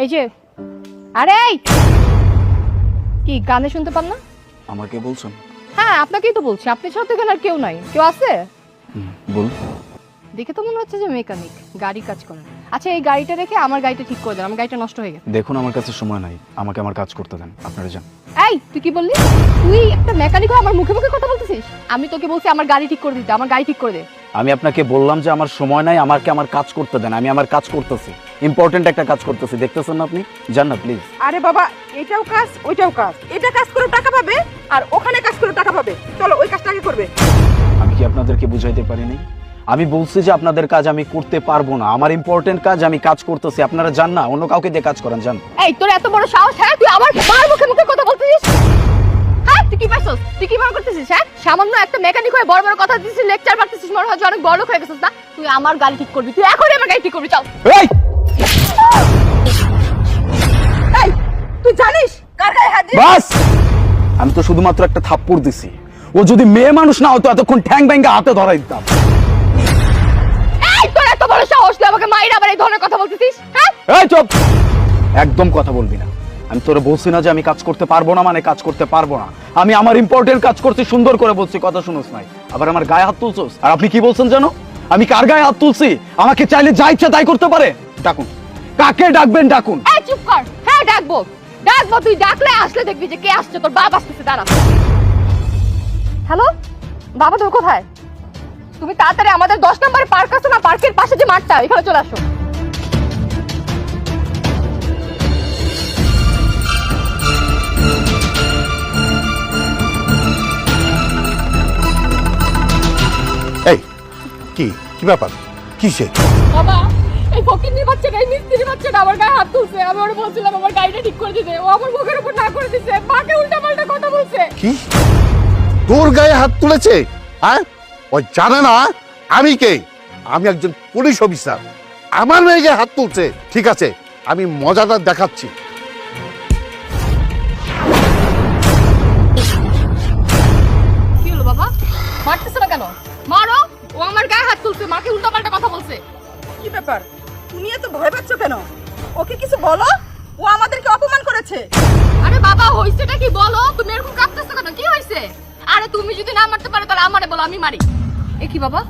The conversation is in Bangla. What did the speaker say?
এই যে আরে এই! কি গানে শুনতে পান না? আমাকে বলছেন? হ্যাঁ আপনাকেই তো বলছি। আপনি ছাড়া তো এখানে আর কেউ নাই। কেউ আছে? বল দেখে তো মনে হচ্ছে যে মেকানিক গাড়ি কাজ করেন আচ্ছা এই গাড়িটা রেখে আমার গাড়িটা ঠিক করে দেন। আমার গাড়িটা নষ্ট হয়ে গেছে। দেখুন আমার কাছে সময় নাই। আমাকে আমার কাজ করতে দেন। আপনারা যান। এই তুই কি বললি? তুই একটা মেকানিক হয়ে আমার মুখে মুখে কথা বলতেছিস? আমি তোকে বলছি আমার গাড়ি ঠিক করে দিতে আমার গাড়ি ঠিক করে দে। আমি আপনাকে বললাম যে আমার সময় নাই আমাকে আমার কাজ করতে দেন আমি আমার কাজ করতেছি। ইম্পর্টেন্ট একটা কাজ করতেছি দেখতেছেন না আপনি? যান না প্লিজ আরে বাবা এটাও কাজ ওইটাও কাজ। এটা কাজ করে টাকা পাবে আর ওখানে কাজ করে টাকা পাবে। চলো ওই কাজটা আগে করবে। আমি কি আপনাদেরকে বুঝাইতে পারিনি আমি বলছি যে আপনাদের কাজ আমি করতে পারব না আমার ইম্পর্টেন্ট কাজ আমি কাজ করতেছি আপনারা যান না অন্য কাউকে দিয়ে কাজ করেন যান। এই তোর এত বড় সাহস হ্যাঁ? তুই আমার মার মুখে মুখে কথা বলতেছিস? তুই কি মনে করতেছিস হ্যাঁ? সামান্য একটা মেকানিক হয়ে বড় বড় কথা দিছিস লেকচার মারতেছিস মনে হয় অনেক বড় লোক হয়ে গেছিস না? তুই আমার গাড়ি ঠিক করবি তুই এখনই আমার গাড়ি ঠিক করবি চল। এই! তুই জানিস কার গায়ে হাত বাস! আমি তো শুধুমাত্র একটা থাপ্পড় দিছি। ও যদি মেয়ে মানুষ না হতো এতক্ষণ ঠ্যাং ব্যাঙ্গে হাতে ধরাই দিতাম। এই তোর এত বড় সাহস তুই আমাকে মাইরা আবার এই ধরনের কথা বলতেছিস হ্যাঁ? এই চুপ! একদম কথা বলবি না। আমি তোরে বলছি না যে আমি কাজ করতে পারব না মানে কাজ করতে পারব না। আমি আমার ইম্পর্টেন্ট কাজ করছি, সুন্দর করে বলছি, কথা শুনোস নাই। আবার আমার গায়ে হাত তুলছোস? আর আপনি কি বলছেন জানো? আমি কার গায়ে হাত তুলছি? আমাকে চাইলে যা ইচ্ছা তাই করতে পারে। ডাকুন। কাকে ডাকবেন, ডাকুন। এই চুপ কর। হ্যাঁ ডাকবো। ডাকবো, তুই ডাকলে আসলে দেখবি যে কে আসছে, তোর বাবা আসতেছে, দাঁড়া। হ্যালো? বাবা তুমি কোথায়? তুমি তাড়াতাড়ি আমাদের দশ নম্বর পার্ক আছে না? পার্কের পাশে যে মাঠটা, এখানে চলে আসো। কি? কি ব্যাপার? কিসে? বাবা এই ফকিন্নির বাচ্চাটা এই মিস্ত্রি বাচ্চাটা আমার গায়ে হাত তুলছে। আমি ওর বলছিলাম আমার গাড়িটা ঠিক করে দিতে। ও আমার মুখের উপর না করে দিছে। মাকে উল্টা পাল্টা কথা বলছে। কি? তোর গায়ে হাত তুলেছে? হ্যাঁ? ওই জানে না আমি কে। আমি একজন পুলিশ অফিসার। আমার মেয়ে গায়ে হাত তুলছে ঠিক আছে আমি মজাটা দেখাচ্ছি। কি হলো বাবা? মারতেছে না কেন? মারো! ও আমার গায়ে হাত তুলছে মাকে উল্টা পাল্টা কথা বলছে। কি ব্যাপার? তুমি এত ভয় পাচ্ছ কেন? ওকে কিছু বলো? ও আমাদেরকে অপমান করেছে। আরে বাবা হইছেটা কি বলো? তুমি এরকম কাঁদতেছো কেন? কি হইছে? আরে তুমি যদি না মারতে পারো তাহলে আমারে বলো আমি মারি। এ কি বাবা?